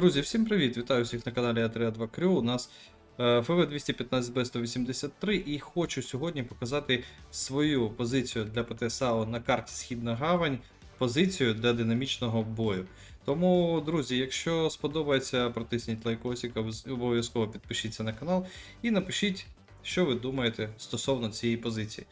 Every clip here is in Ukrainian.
Друзі, всім привіт! Вітаю всіх на каналі А3 2 Крю. У нас е, ФВ 215 б 183 і хочу сьогодні показати свою позицію для ПТ САУ на карті Східна Гавань, позицію для динамічного бою. Тому, друзі, якщо сподобається, протисніть лайкосик, обов'яз- обов'язково підпишіться на канал і напишіть, що ви думаєте стосовно цієї позиції.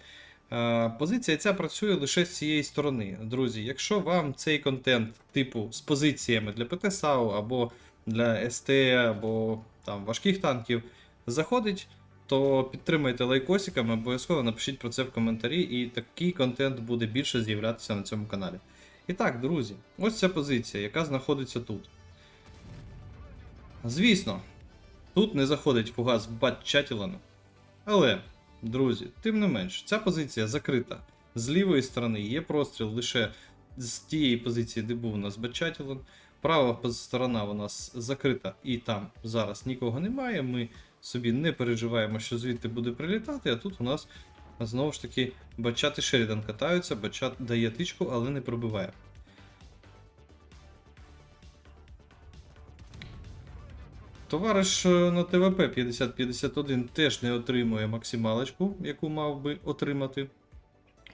Е, Позиція ця працює лише з цієї сторони. Друзі, якщо вам цей контент, типу з позиціями для ПТ САУ або для СТ, або там важких танків заходить, то підтримайте лайкосиками, обов'язково напишіть про це в коментарі, і такий контент буде більше з'являтися на цьому каналі. І так, друзі, ось ця позиція, яка знаходиться тут. Звісно, тут не заходить фугас Бат Чатілана, але, друзі, тим не менш, ця позиція закрита. З лівої сторони є простріл лише з тієї позиції, де був у нас Бачатілон. Права сторона у нас закрита, і там зараз нікого немає. Ми собі не переживаємо, що звідти буде прилітати, а тут у нас знову ж таки Бачат і Шерідан катаються, Бачат дає тичку, але не пробиває. Товариш е, на ТВП 5051 теж не отримує максималочку, яку мав би отримати.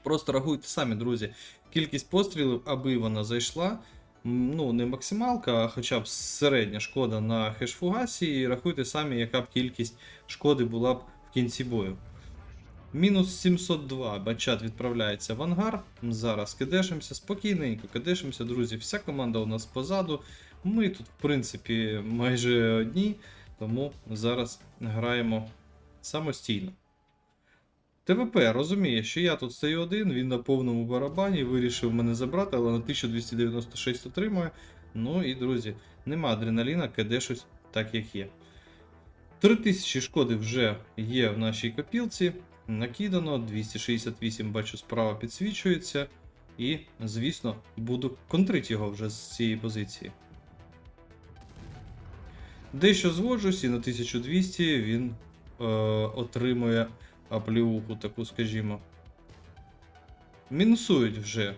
Просто рахуйте самі, друзі. Кількість пострілів, аби вона зайшла. Ну, не максималка, а хоча б середня шкода на хешфугасі, і рахуйте самі, яка б кількість шкоди була б в кінці бою. Мінус 702. Бачат відправляється в ангар. Зараз кидешимося, спокійненько кидешимося, друзі. Вся команда у нас позаду. Ми тут, в принципі, майже одні, тому зараз граємо самостійно. ТВП розуміє, що я тут стою один, він на повному барабані, вирішив мене забрати, але на 1296 отримує. Ну і, друзі, нема адреналіна, киде щось так, як є. 3000 шкоди вже є в нашій копілці. Накидано, 268 бачу справа підсвічується. І, звісно, буду контрити його вже з цієї позиції. Дещо зводжусь, і на 1200 він е, отримує апліуху, таку, скажімо. Мінусують вже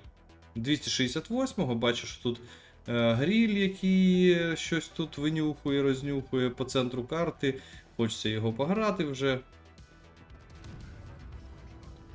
268-го, бачу, що тут е, гріль, який щось тут винюхує, рознюхує по центру карти. Хочеться його пограти вже.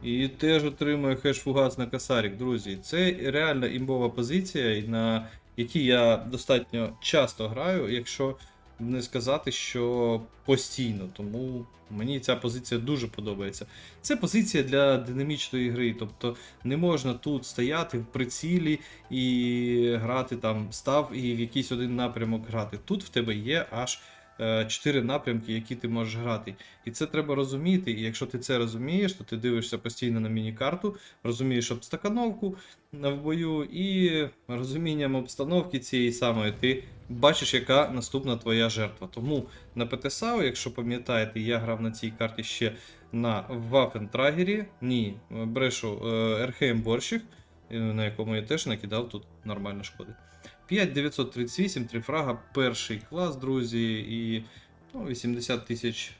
І теж отримує хеш-фугас на касарік, друзі. Це реально імбова позиція, на якій я достатньо часто граю, якщо не сказати, що постійно. Тому мені ця позиція дуже подобається. Це позиція для динамічної гри, тобто не можна тут стояти в прицілі і грати там став і в якийсь один напрямок грати. Тут в тебе є аж. е, Чотири напрямки, які ти можеш грати. І це треба розуміти. І якщо ти це розумієш, то ти дивишся постійно на міні-карту, розумієш обстановку в бою, і розумінням обстановки цієї самої ти бачиш, яка наступна твоя жертва. Тому на ПТСАУ, якщо пам'ятаєте, я грав на цій карті ще на Waffentrager, ні, брешу е, РХМ Борщик, е, на якому я теж накидав тут нормально шкоди. 5938, 3 фрага, перший клас, друзі, і ну, 80 тисяч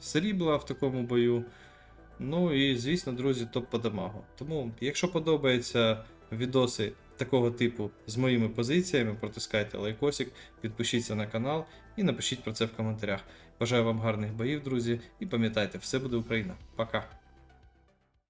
срібла в такому бою. Ну і, звісно, друзі, топ по дамагу. Тому, якщо подобаються відоси такого типу з моїми позиціями, протискайте лайкосик, підпишіться на канал і напишіть про це в коментарях. Бажаю вам гарних боїв, друзі, і пам'ятайте, все буде Україна. Пока!